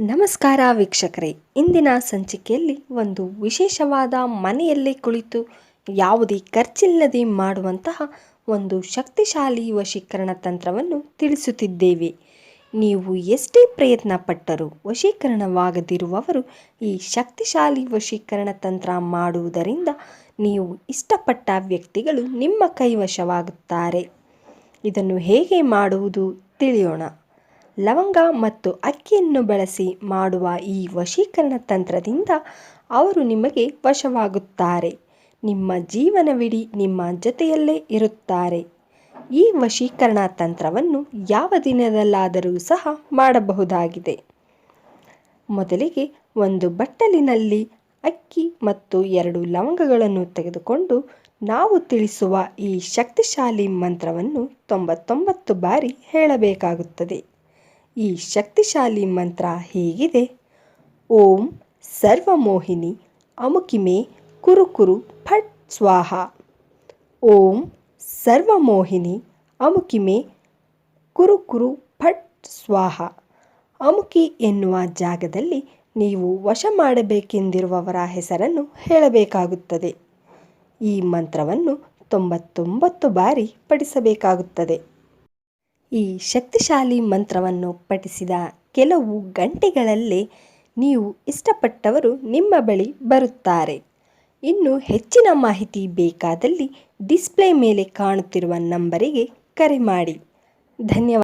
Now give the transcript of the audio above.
ನಮಸ್ಕಾರ ವೀಕ್ಷಕರೇ. ಇಂದಿನ ಸಂಚಿಕೆಯಲ್ಲಿ ಒಂದು ವಿಶೇಷವಾದ ಮನೆಯಲ್ಲೇ ಕುಳಿತು ಯಾವುದೇ ಖರ್ಚಿಲ್ಲದೆ ಮಾಡುವಂತಹ ಒಂದು ಶಕ್ತಿಶಾಲಿ ವಶೀಕರಣ ತಂತ್ರವನ್ನು ತಿಳಿಸುತ್ತಿದ್ದೇವೆ. ನೀವು ಎಷ್ಟೇ ಪ್ರಯತ್ನ ಪಟ್ಟರೂ ವಶೀಕರಣವಾಗದಿರುವವರು ಈ ಶಕ್ತಿಶಾಲಿ ವಶೀಕರಣ ತಂತ್ರ ಮಾಡುವುದರಿಂದ ನೀವು ಇಷ್ಟಪಟ್ಟ ವ್ಯಕ್ತಿಗಳು ನಿಮ್ಮ ಕೈವಶವಾಗುತ್ತಾರೆ. ಇದನ್ನು ಹೇಗೆ ಮಾಡುವುದು ತಿಳಿಯೋಣ. ಲವಂಗ ಮತ್ತು ಅಕ್ಕಿಯನ್ನು ಬಳಸಿ ಮಾಡುವ ಈ ವಶೀಕರಣ ತಂತ್ರದಿಂದ ಅವರು ನಿಮಗೆ ವಶವಾಗುತ್ತಾರೆ. ನಿಮ್ಮ ಜೀವನವಿಡೀ ನಿಮ್ಮ ಜೊತೆಯಲ್ಲೇ ಇರುತ್ತಾರೆ. ಈ ವಶೀಕರಣ ತಂತ್ರವನ್ನು ಯಾವ ದಿನದಲ್ಲಾದರೂ ಸಹ ಮಾಡಬಹುದಾಗಿದೆ. ಮೊದಲಿಗೆ ಒಂದು ಬಟ್ಟಲಿನಲ್ಲಿ ಅಕ್ಕಿ ಮತ್ತು ಎರಡು ಲವಂಗಗಳನ್ನು ತೆಗೆದುಕೊಂಡು ನಾವು ತಿಳಿಸುವ ಈ ಶಕ್ತಿಶಾಲಿ ಮಂತ್ರವನ್ನು ತೊಂಬತ್ತೊಂಬತ್ತು ಬಾರಿ ಹೇಳಬೇಕಾಗುತ್ತದೆ. ಈ ಶಕ್ತಿಶಾಲಿ ಮಂತ್ರ ಹೀಗಿದೆ. ಓಂ ಸರ್ವಮೋಹಿನಿ ಅಮುಕಿಮೆ ಕುರುಕುರು ಫಟ್ ಸ್ವಾಹ. ಓಂ ಸರ್ವಮೋಹಿನಿ ಅಮುಕಿಮೆ ಕುರುಕುರು ಫಟ್ ಸ್ವಾಹ. ಅಮುಕಿ ಎನ್ನುವ ಜಾಗದಲ್ಲಿ ನೀವು ವಶ ಮಾಡಬೇಕೆಂದಿರುವವರ ಹೆಸರನ್ನು ಹೇಳಬೇಕಾಗುತ್ತದೆ. ಈ ಮಂತ್ರವನ್ನು ತೊಂಬತ್ತೊಂಬತ್ತು ಬಾರಿ ಪಠಿಸಬೇಕಾಗುತ್ತದೆ. ಈ ಶಕ್ತಿಶಾಲಿ ಮಂತ್ರವನ್ನು ಪಠಿಸಿದ ಕೆಲವು ಗಂಟೆಗಳಲ್ಲೇ ನೀವು ಇಷ್ಟಪಟ್ಟವರು ನಿಮ್ಮ ಬಳಿ ಬರುತ್ತಾರೆ. ಇನ್ನು ಹೆಚ್ಚಿನ ಮಾಹಿತಿ ಬೇಕಾದಲ್ಲಿ ಡಿಸ್ಪ್ಲೇ ಮೇಲೆ ಕಾಣುತ್ತಿರುವ ನಂಬರಿಗೆ ಕರೆ ಮಾಡಿ. ಧನ್ಯವಾದ.